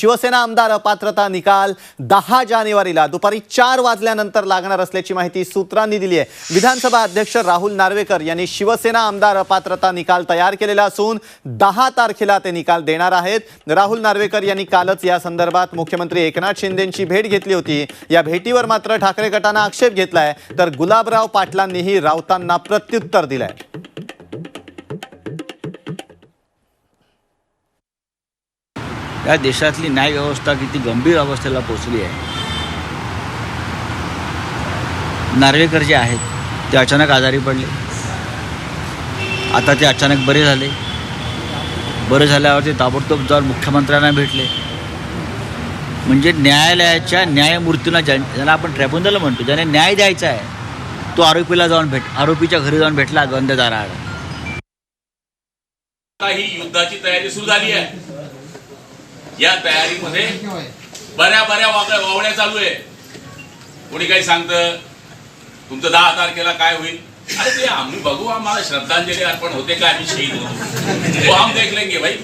शिवसेना आमदार अपात्रता निकाल दहा जानेवारीला. दुपारी चार वाजल्यानंतर लागणार असल्याची माहिती सूत्रांनी दिली आहे. विधानसभा अध्यक्ष राहुल नार्वेकर यांनी शिवसेना आमदार अपात्रता निकाल तयार केलेला असून दहा तारखेला ते निकाल देणार आहेत. राहुल नार्वेकर यांनी कालच या संदर्भात मुख्यमंत्री एकनाथ शिंदेंची भेट घेतली होती. या भेटीवर मात्र ठाकरे गटानं आक्षेप घेतलाय. तर गुलाबराव पाटलांनीही राऊतांना प्रत्युत्तर दिलंय. या देशातली न्यायव्यवस्था किती गंभीर अवस्थेला पोचली आहे. नार्वेकर जे आहेत ते अचानक आजारी पडले. आता ते अचानक बरे झाले. बरे झाल्यावर ते ताबडतोब जाऊन मुख्यमंत्र्यांना भेटले. म्हणजे न्यायालयाच्या न्यायमूर्तीला ज्या ज्यांना आपण ट्रॅब्युनल म्हणतो ज्याने न्याय द्यायचा आहे तो आरोपीला जाऊन भेट आरोपीच्या घरी जाऊन भेटला बंद दाराआड ही युद्धाची तयारी सुरू झाली आहे. या तयारीमध्ये बऱ्या बऱ्या वागण्या वावण्या चालू आहे. कोणी काही सांगतं तुमचं दहा तारखेला काय होईल? अरे ते आम्ही बघू आम्हाला श्रद्धांजली अर्पण होते का? आम्ही शहीद होतो. तो हम देख लेंगे भाई?